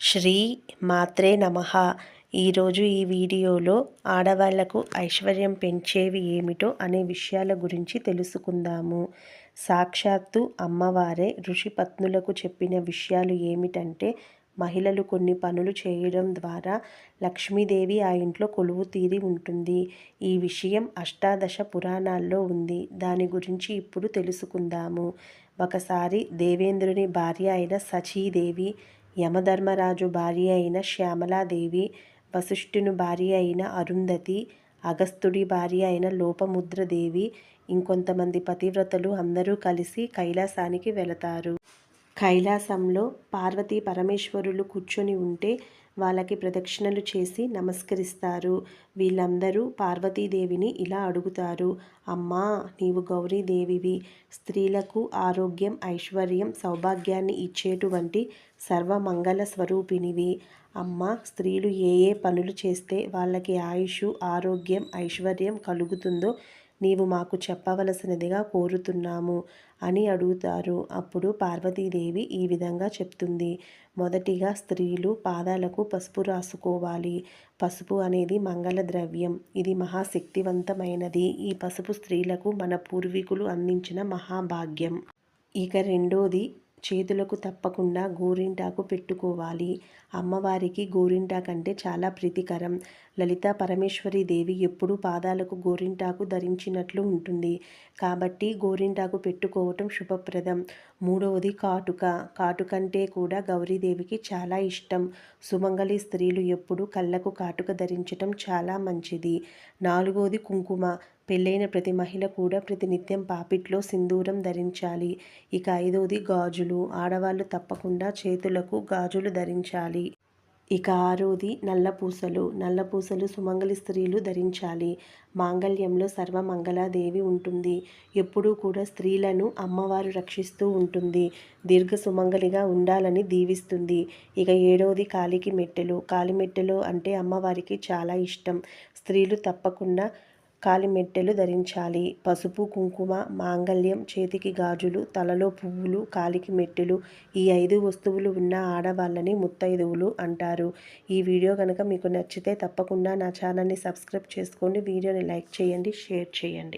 శ్రీ మాత్రే నమ. ఈరోజు ఈ వీడియోలో ఆడవాళ్ళకు ఐశ్వర్యం పెంచేవి ఏమిటో అనే విషయాల గురించి తెలుసుకుందాము. సాక్షాత్తు అమ్మవారే ఋషిపత్నులకు చెప్పిన విషయాలు ఏమిటంటే మహిళలు కొన్ని పనులు చేయడం ద్వారా లక్ష్మీదేవి ఆ ఇంట్లో కొలువు తీరి ఉంటుంది. ఈ విషయం అష్టాదశ పురాణాల్లో ఉంది. దాని గురించి ఇప్పుడు తెలుసుకుందాము. ఒకసారి దేవేంద్రుని భార్య అయిన సచీదేవి యమధర్మరాజు భార్య అయిన శ్యామలాదేవి వశిష్ఠుని భార్య అయిన అరుంధతి అగస్తుడి భార్య అయిన లోపముద్రదేవి ఇంకొంతమంది పతివ్రతలు అందరూ కలిసి కైలాసానికి వెళతారు. కైలాసంలో పార్వతీ పరమేశ్వరులు కూర్చొని ఉంటే వాళ్ళకి ప్రదక్షిణలు చేసి నమస్కరిస్తారు. వీళ్ళందరూ పార్వతీదేవిని ఇలా అడుగుతారు. అమ్మా నీవు గౌరీదేవివి. స్త్రీలకు ఆరోగ్యం ఐశ్వర్యం సౌభాగ్యాన్ని ఇచ్చేటువంటి సర్వమంగళ స్వరూపినివి అమ్మ స్త్రీలు ఏ ఏ పనులు చేస్తే వాళ్ళకి ఆయుష్ ఆరోగ్యం ఐశ్వర్యం కలుగుతుందో నీవు మాకు చెప్పవలసినదిగా కోరుతున్నాము అని అడుగుతారు. అప్పుడు పార్వతీదేవి ఈ విధంగా చెప్తుంది. మొదటిగా స్త్రీలు పాదాలకు పసుపు రాసుకోవాలి. పసుపు అనేది మంగళ ద్రవ్యం. ఇది మహాశక్తివంతమైనది. ఈ పసుపు స్త్రీలకు మన పూర్వీకులు అందించిన మహాభాగ్యం. ఇక రెండోది చేతులకు తప్పకుండా గోరింటాకు పెట్టుకోవాలి. అమ్మవారికి గోరింటాకు అంటే చాలా ప్రీతికరం. లలిత పరమేశ్వరి దేవి ఎప్పుడూ పాదాలకు గోరింటాకు ధరించినట్లు ఉంటుంది. కాబట్టి గోరింటాకు పెట్టుకోవటం శుభప్రదం. మూడవది కాటుక. కాటుకంటే కూడా గౌరీదేవికి చాలా ఇష్టం. సుమంగళి స్త్రీలు ఎప్పుడూ కళ్ళకు కాటుక ధరించటం చాలా మంచిది. నాలుగవది కుంకుమ. పెళ్ళైన ప్రతి మహిళ కూడా ప్రతినిత్యం పాపిట్లో సింధూరం ధరించాలి. ఇక ఐదవది గాజులు. ఆడవాళ్ళు తప్పకుండా చేతులకు గాజులు ధరించాలి. ఇక ఆరోది నల్లపూసలు. నల్లపూసలు సుమంగళి స్త్రీలు ధరించాలి. మాంగళ్యంలో సర్వమంగళాదేవి ఉంటుంది. ఎప్పుడూ కూడా స్త్రీలను అమ్మవారు రక్షిస్తూ ఉంటుంది. దీర్ఘ సుమంగలిగా ఉండాలని దీవిస్తుంది. ఇక ఏడవది కాలికి మెట్టెలు. కాలిమెట్టెలు అంటే అమ్మవారికి చాలా ఇష్టం. స్త్రీలు తప్పకుండా కాలిమెట్టెలు ధరించాలి. పసుపు కుంకుమ మాంగళ్యం చేతికి గాజులు తలలో పువ్వులు కాలికి మెట్టెలు ఈ ఐదు వస్తువులు ఉన్న ఆడవాళ్ళని ముత్తైదువులు అంటారు. ఈ వీడియో కనుక మీకు నచ్చితే తప్పకుండా నా ఛానల్ని సబ్స్క్రైబ్ చేసుకోండి. వీడియోని లైక్ చేయండి షేర్ చేయండి.